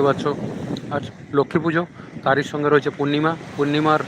দেখতে পাচ্ছ। আজ লক্ষ্মী পুজো, তারই সঙ্গে রয়েছে পূর্ণিমা। পূর্ণিমার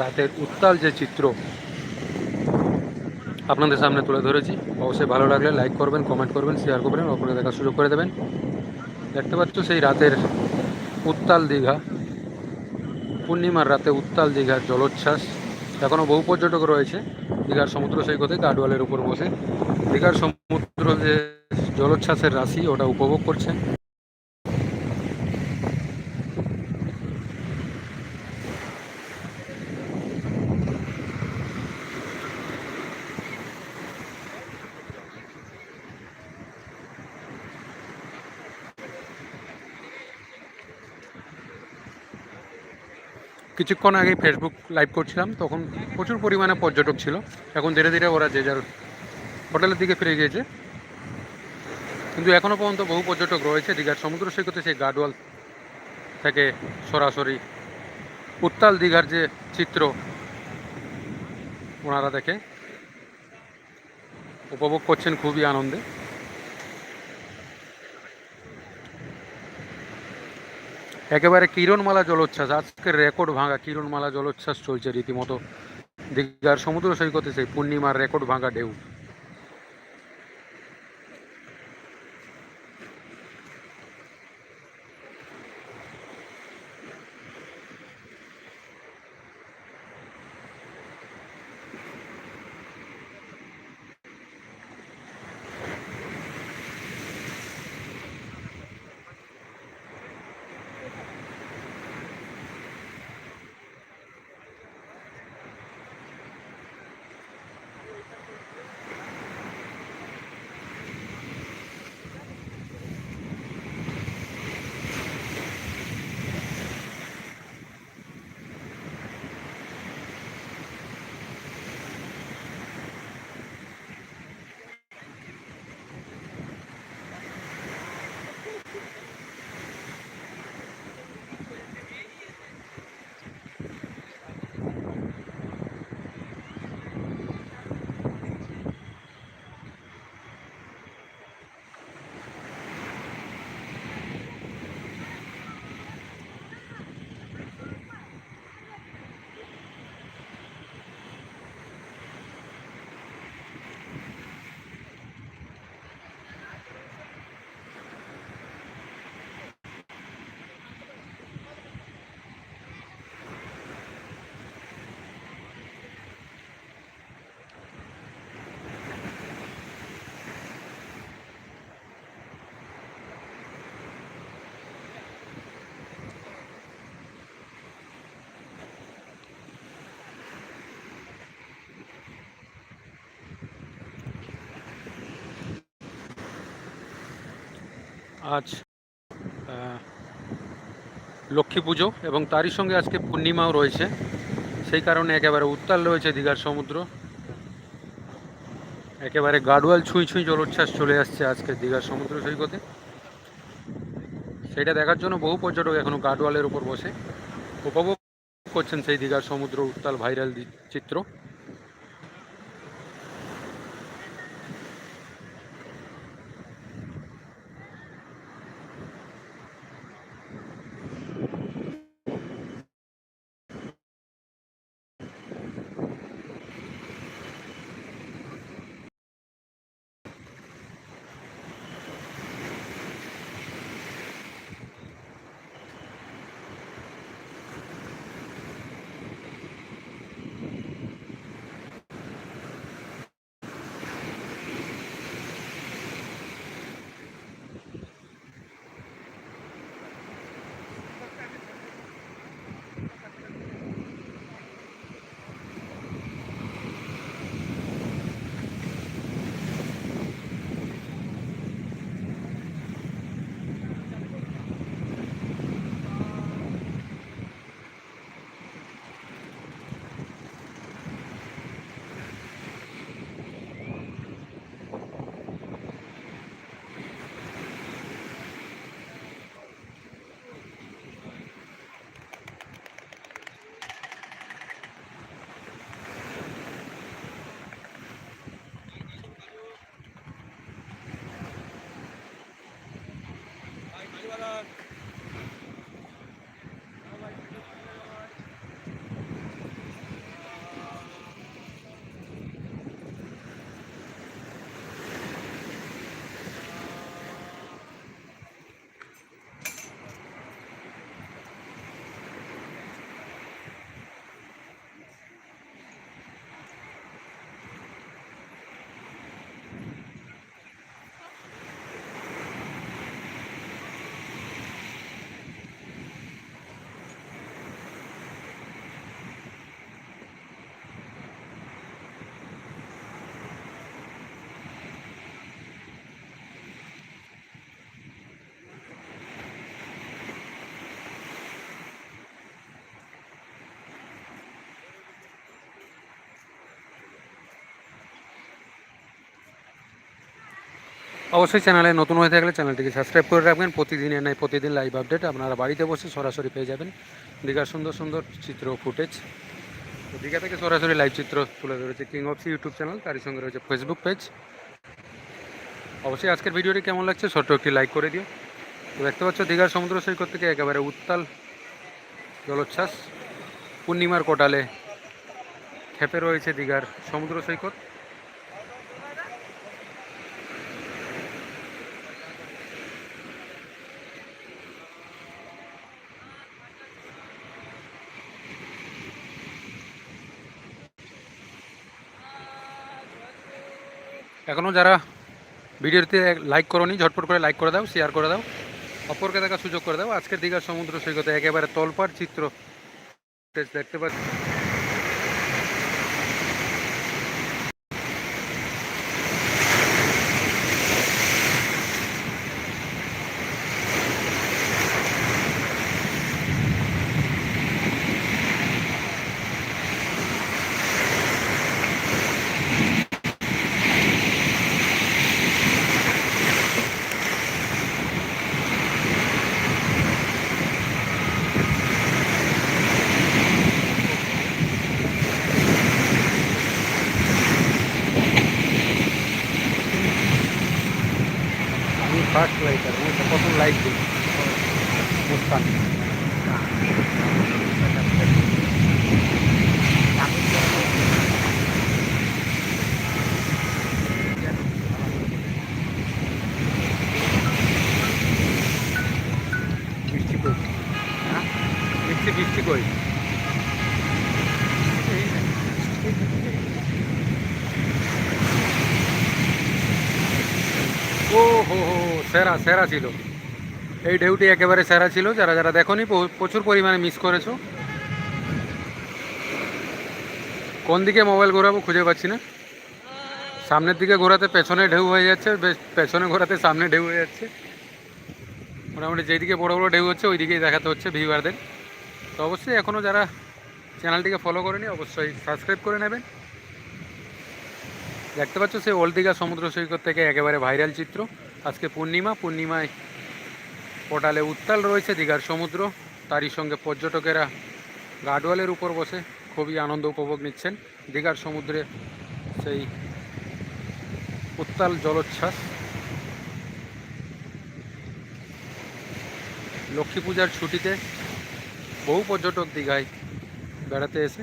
রাতের উত্তাল যে চিত্র আপনাদের সামনে তুলে ধরেছি, অবশ্যই ভালো লাগলে লাইক করবেন কমেন্ট করবেন শেয়ার করবেন অপরকে দেখার সুযোগ করে দেবেন। দেখতে পাচ্ছ সেই রাতের উত্তাল দীঘা। পূর্ণিমার রাতে উত্তাল দীঘার জলোচ্ছ্বাস এখনও বহু পর্যটক রয়েছে। দীঘার সমুদ্র সৈকতে গার্ডওয়ালের উপর বসে। দীঘার সমুদ্র যে জলোচ্ছ্বাসের রাশি, ওটা উপভোগ করছে। কিছুক্ষণ আগে ফেসবুক লাইভ করছিলাম, তখন প্রচুর পরিমাণে পর্যটক ছিল। এখন ধীরে ধীরে ওরা যে যার হোটেলের দিকে ফিরে গিয়েছে। কিন্তু এখনও পর্যন্ত বহু পর্যটক রয়েছে। দীঘার সমুদ্র সৈকতে সেই গার্ডওয়াল থেকে সরাসরি উত্তাল দীঘার যে চিত্র ওনারা দেখে, উপভোগ করছেন খুবই আনন্দে। একেবারে কিরণমালা জলোচ্ছ্বাস, আজকের রেকর্ড ভাঙা কিরণমালা জলোচ্ছ্বাস চলছে রীতিমতো। দীঘার সমুদ্র সৈকতে সেই পূর্ণিমার রেকর্ড ভাঙা ঢেউ। আজ লক্ষ্মী পুজো এবং তারই সঙ্গে আজকে পূর্ণিমাও রয়েছে। সেই কারণে একেবারে উত্তাল রয়েছে দীঘার সমুদ্র। একেবারে গাডওয়াল ছুঁই ছুঁই জলোচ্ছ্বাস চলে আসছে আজকে দীঘার সমুদ্র সৈকতে। সেটা দেখার জন্য বহু পর্যটক এখনও গাডওয়ালের উপর বসে। উপভোগ করছেন সেই দীঘার সমুদ্র উত্তাল ভাইরাল চিত্র। ಇವಾಗ অবশ্যই চ্যানেলে নতুন হয়ে থাকলে চ্যানেলটিকে সাবস্ক্রাইব করে রাখবেন। প্রতিদিনের নেই প্রতিদিন লাইভ আপডেট আপনারা বাড়িতে বসে সরাসরি পেয়ে যাবেন। দীঘার সুন্দর সুন্দর চিত্র ফুটেজ। দীঘা থেকে সরাসরি লাইভ চিত্র তুলে ধরেছে king of sea YouTube channel তারই সঙ্গে রয়েছে ফেসবুক পেজ অবশ্যই আজকের ভিডিওটি কেমন লাগছে ছোট্ট একটি লাইক করে দিও। দেখতে পাচ্ছ দীঘার সমুদ্র সৈকত থেকে একেবারে উত্তাল জলোচ্ছ্বাস। পূর্ণিমার কোটালে খেপে রয়েছে দীঘার সমুদ্র সৈকত। এখনও যারা ভিডিওতে লাইক করোনি, ঝটপট করে লাইক করে দাও শেয়ার করে দাও। অপরকে দেখার সুযোগ করে দাও। আজকের দীঘার সমুদ্র সৈকতে একেবারে তলপার চিত্র। দেখতে পাচ্ছি ও হো হো, সেরা সেরা ছিল। এই ঢেউটি একেবারে সেরা ছিল, যারা যারা বহু- প্রচুর পরিমাণে মিস করেছ। কোন দিকে মোবাইল ঘোরাবো খুঁজে পাচ্ছি না। সামনের দিকে ঘোরাতে পেছনে ঢেউ হয়ে যাচ্ছে পেছনে ঘোরাতে সামনে ঢেউ হয়ে যাচ্ছে। মোটামুটি যেদিকে বড় বড় ঢেউ হচ্ছে ওই দিকেই দেখাতে হচ্ছে ভিউয়ারদের তো অবশ্যই এখনও যারা চ্যানেলটিকে ফলো করেনি, অবশ্যই সাবস্ক্রাইব করে নেবেন। দেখতে পাচ্ছ সেই ওল্ড দীঘা সমুদ্র সৈকত থেকে একেবারে ভাইরাল চিত্র। আজকে পূর্ণিমা, পূর্ণিমায় পোর্টালে উত্তাল রয়েছে দীঘার সমুদ্র। তারই সঙ্গে পর্যটকেরা গার্ডওয়ালের উপর বসে খুবই আনন্দ উপভোগ নিচ্ছেন। দীঘার সমুদ্রে সেই উত্তাল জলোচ্ছ্বাস। লক্ষ্মী পূজার ছুটিতে বহু পর্যটক দীঘায় বেড়াতে এসে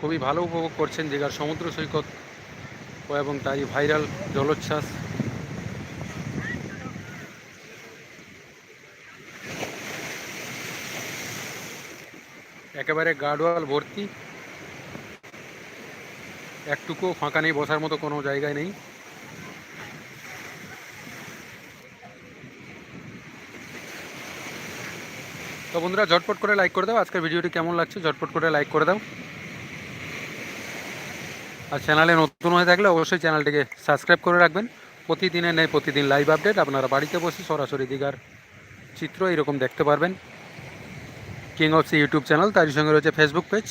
খুবই ভালো উপভোগ করছেন দীঘার সমুদ্র সৈকত এবং তাই ভাইরাল জলোচ্ছ্বাস। একেবারে গার্ডওয়াল ভর্তি। একটুকু ফাঁকা নেই, বসার মতো কোনো জায়গায় নেই। তো বন্ধুরা, ঝটপট করে লাইক করে দাও। আজকের ভিডিওটি কেমন লাগছে? ঝটপট করে লাইক করে দাও। আর চ্যানেলে নতুন হয়ে থাকলে অবশ্যই চ্যানেলটিকে সাবস্ক্রাইব করে রাখবেন। প্রতিদিনের নেই প্রতিদিন লাইভ আপডেট আপনারা বাড়িতে বসে সরাসরি দীঘার চিত্র এরকম দেখতে পারবেন। King of sea YouTube channel তারই সঙ্গে রয়েছে ফেসবুক পেজ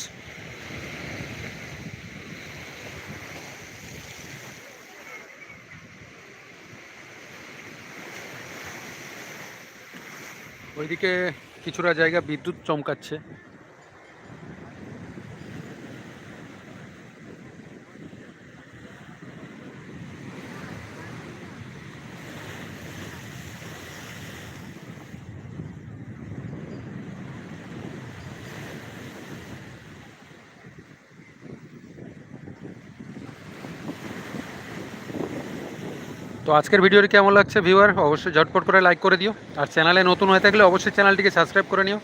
ওইদিকে কিছুটা জায়গা বিদ্যুৎ চমকাচ্ছে। তো আজকের ভিডিওটি কেমন লাগছে ভিউয়ার অবশ্যই ঝটপট করে লাইক করে দিও। আর চ্যানেলে নতুন হয়ে থাকলে অবশ্যই চ্যানেলটিকে সাবস্ক্রাইব করে নিও।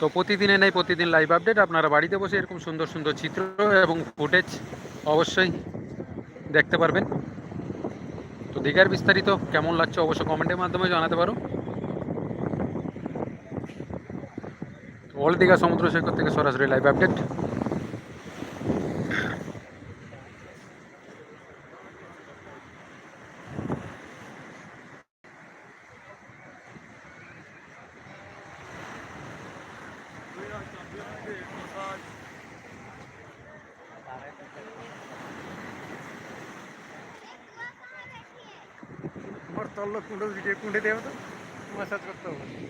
তো প্রতিদিনে নেই প্রতিদিন লাইভ আপডেট আপনারা বাড়িতে বসে এরকম সুন্দর সুন্দর চিত্র এবং ফুটেজ অবশ্যই দেখতে পারবেন। তো দীঘার বিস্তারিত কেমন লাগছে অবশ্যই কমেন্টের মাধ্যমে জানাতে পারো। অল দীঘা সমুদ্র সৈকত থেকে সরাসরি লাইভ আপডেট তল্ল কুঁড়ো ভিডিও কুঁড়ে দেবো তো মাসাজ করতে হবে।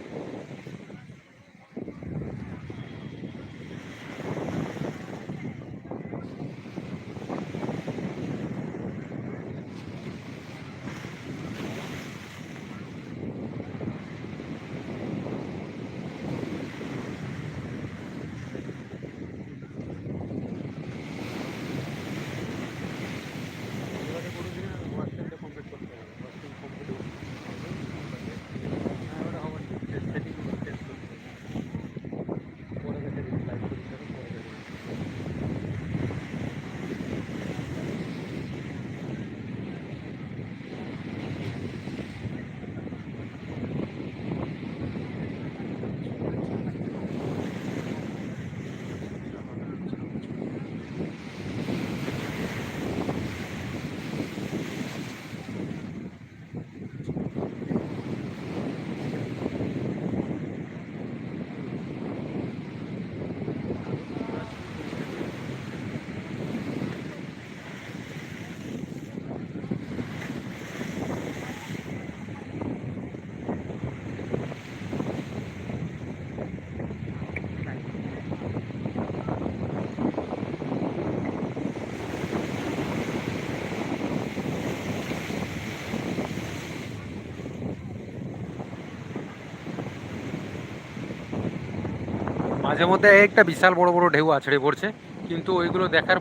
মাঝে মধ্যে একটা বিশাল বড় বড় ঢেউ আছড়ে পড়ছে, কিন্তু ওইগুলো দেখার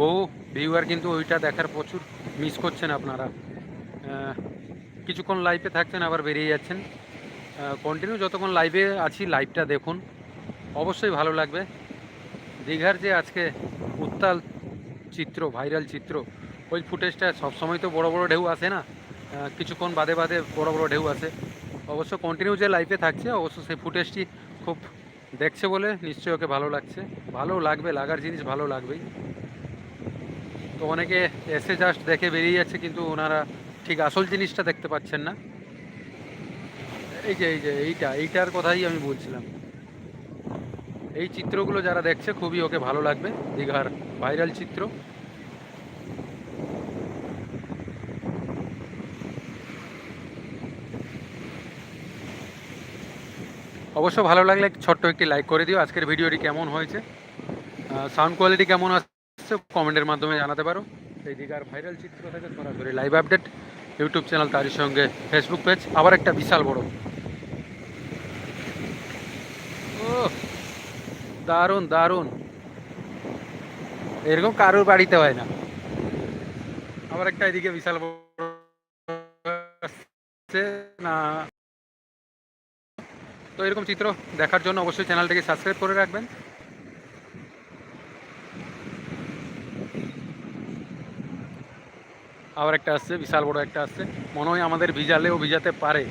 বহু ভিউয়ার কিন্তু ওইটা দেখার প্রচুর মিস করছেন আপনারা। কিছুক্ষণ লাইভে থাকছেন, আবার বেরিয়ে যাচ্ছেন। কন্টিনিউ যতক্ষণ লাইভে আছি লাইভটা দেখুন। অবশ্যই ভালো লাগবে। দীঘার যে আজকে উত্তাল চিত্র ভাইরাল চিত্র, ওই ফুটেজটা সবসময় তো বড় বড় ঢেউ আসে না? কিছুক্ষণ বাদে বাদে বড় বড় ঢেউ আসে। অবশ্য কন্টিনিউ যে লাইভে থাকছে, অবশ্য সেই ফুটেজটি খুব দেখছে বলে নিশ্চয়ই ওকে ভালো লাগছে। ভালো লাগবে, লাগার জিনিস ভালো লাগবেই। তো অনেকে এসে জাস্ট দেখে বেরিয়ে যাচ্ছে, কিন্তু ওনারা ঠিক আসল জিনিসটা দেখতে পাচ্ছেন না। এই যে এই যে, এইটা, এইটার কথাই আমি বলছিলাম। এই চিত্রগুলো যারা দেখছে, খুবই ওকে ভালো লাগবে। দীঘার ভাইরাল চিত্র। অবশ্য ভালো লাগলে ছোট্ট একটি লাইক করে দিও। আজকের ভিডিওটি কেমন হয়েছে? সাউন্ড কোয়ালিটি কেমন আসছে কমেন্টের মাধ্যমে জানাতে পারো। এই দীঘার ভাইরাল চিত্র থেকে সরাসরি লাইভ আপডেট ইউটিউব চ্যানেল তারই সঙ্গে ফেসবুক পেজ আবার একটা বিশাল বড়। ও দারুণ দারুণ। এরকম কারোর বাড়িতে হয় না। আবার একটা এদিকে বিশাল বড় না তো এরকম চিত্র দেখার জন্য অবশ্যই চ্যানেলটাকে সাবস্ক্রাইব করে রাখবেন। আবার একটা আসছে, বিশাল বড় একটা আসছে। মনে হয় আমাদের ভিজালেও ভিজাতে পারে।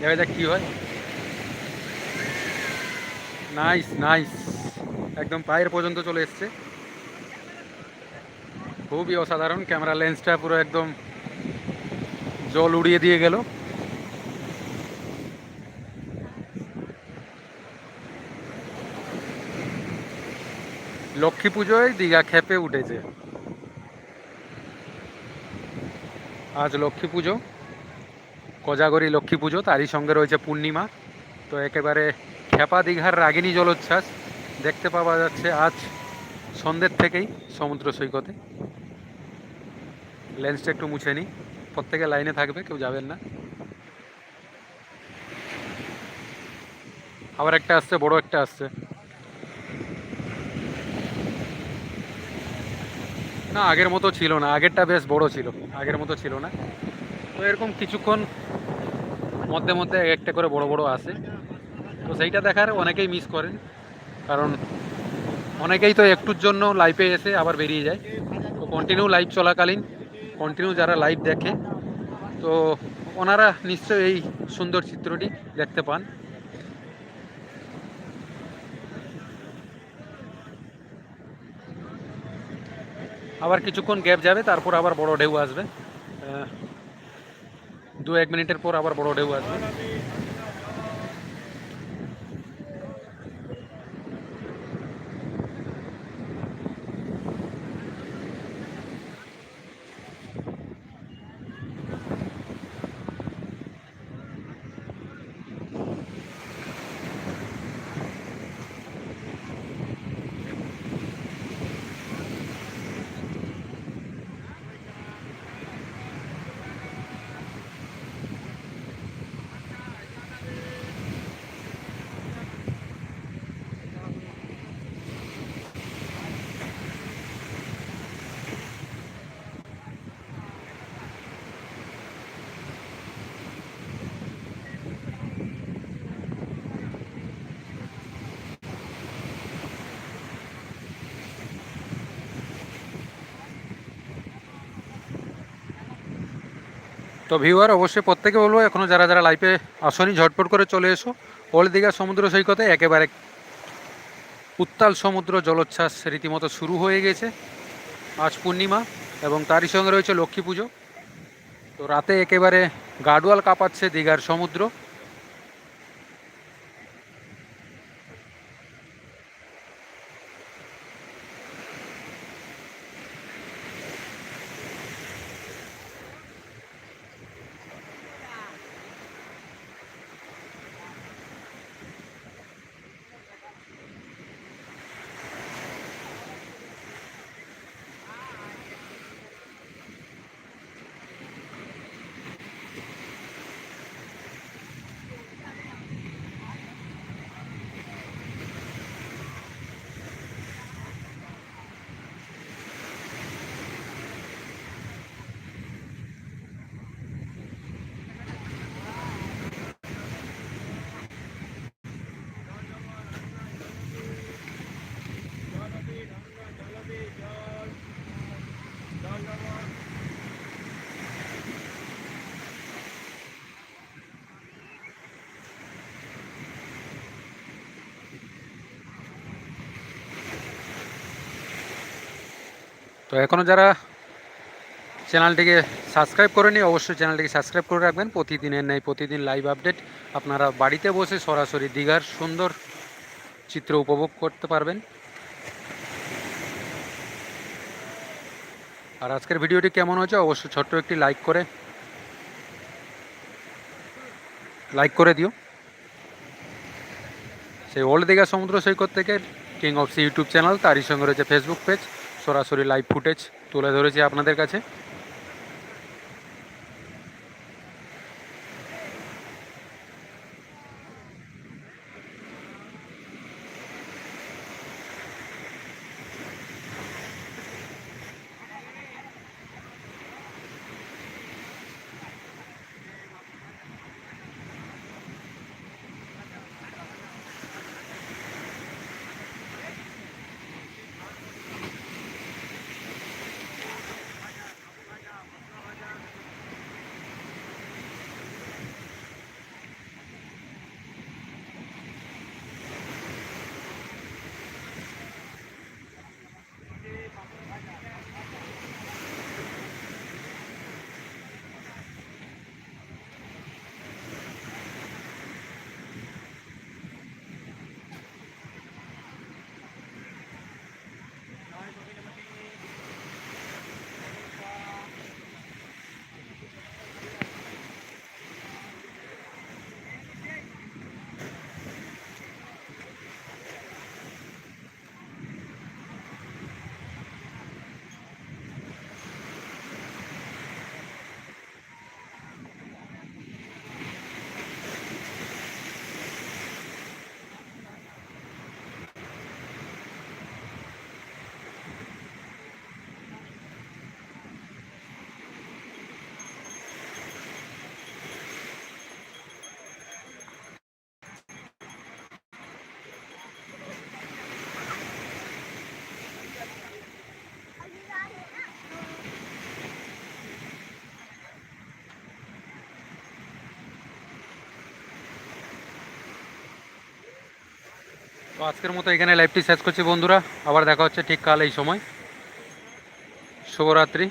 দেখা যাক কি হয়। Nice nice. একদম পায়ের পর্যন্ত চলে এসছে। খুবই অসাধারণ। ক্যামেরা লেন্সটা পুরো একদম জল উড়িয়ে দিয়ে গেল। লক্ষ্মী পুজোয় দীঘা খেপে উঠেছে। আজ লক্ষ্মী পুজো। কোজাগরি লক্ষ্মী পুজো, তারই সঙ্গে রয়েছে পূর্ণিমা। তো একেবারে খেপা দীঘার রাগিনী জলোচ্ছ্বাস দেখতে পাওয়া যাচ্ছে আজ সন্ধ্যের থেকেই সমুদ্র সৈকতে। লেন্সটা একটু মুছে নিই। প্রত্যেকে লাইনে থাকবে, কেউ যাবেন না। আবার একটা আসছে, বড় একটা আসছে। না, আগের মতো ছিল না। আগেরটা বেশ বড় ছিল। আগের মতো ছিল না। তো এরকম কিছুক্ষণ মধ্যে মধ্যে একটা করে বড় বড় আসে। তো সেইটা দেখার অনেকেই মিস করেন। কারণ অনেকেই তো একটুর জন্য লাইভে এসে আবার বেরিয়ে যায়। তো কন্টিনিউ লাইভ চলাকালীন কন্টিনিউ যারা লাইভ দেখে, তো ওনারা নিশ্চয়ই এই সুন্দর চিত্রটি দেখতে পান। আবার কিছুক্ষণ গ্যাপ যাবে, তারপর আবার বড় ঢেউ আসবে। দু এক মিনিটের পর আবার বড় ঢেউ আসবে। তো ভিউয়ার অবশ্যই প্রত্যেকে বলব এখনও যারা যারা লাইফে আসনি, ঝটপট করে চলে এসো। ওল্ড দীঘা সমুদ্র সৈকতে একেবারে উত্তাল সমুদ্র জলোচ্ছ্বাস রীতিমতো শুরু হয়ে গেছে আজ পূর্ণিমা এবং তারই সঙ্গে রয়েছে লক্ষ্মী পুজো। তো রাতে একেবারে গাডওয়াল কাঁপাচ্ছে দীঘার সমুদ্র। তো এখনও যারা চ্যানেলটিকে সাবস্ক্রাইব করেনি, অবশ্যই চ্যানেলটিকে সাবস্ক্রাইব করে রাখবেন। প্রতিদিনের নেই প্রতিদিন লাইভ আপডেট আপনারা বাড়িতে বসে সরাসরি দীঘার সুন্দর চিত্র উপভোগ করতে পারবেন। আর আজকের ভিডিওটি কেমন হয়েছে, অবশ্যই ছোট্ট একটি লাইক করে লাইক করে দিও। সেই ওল্ড দীঘা সমুদ্র সৈকত থেকে king of sea YouTube channel, তারই সঙ্গে রয়েছে ফেসবুক পেজ সরাসরি লাইভ ফুটেজ তুলে ধরেছি আপনাদের কাছে। তো আজকের মতো এখানে লাইভটি শেষ করছি বন্ধুরা। আবার দেখা হচ্ছে ঠিক কাল এই সময়। শুভরাত্রি।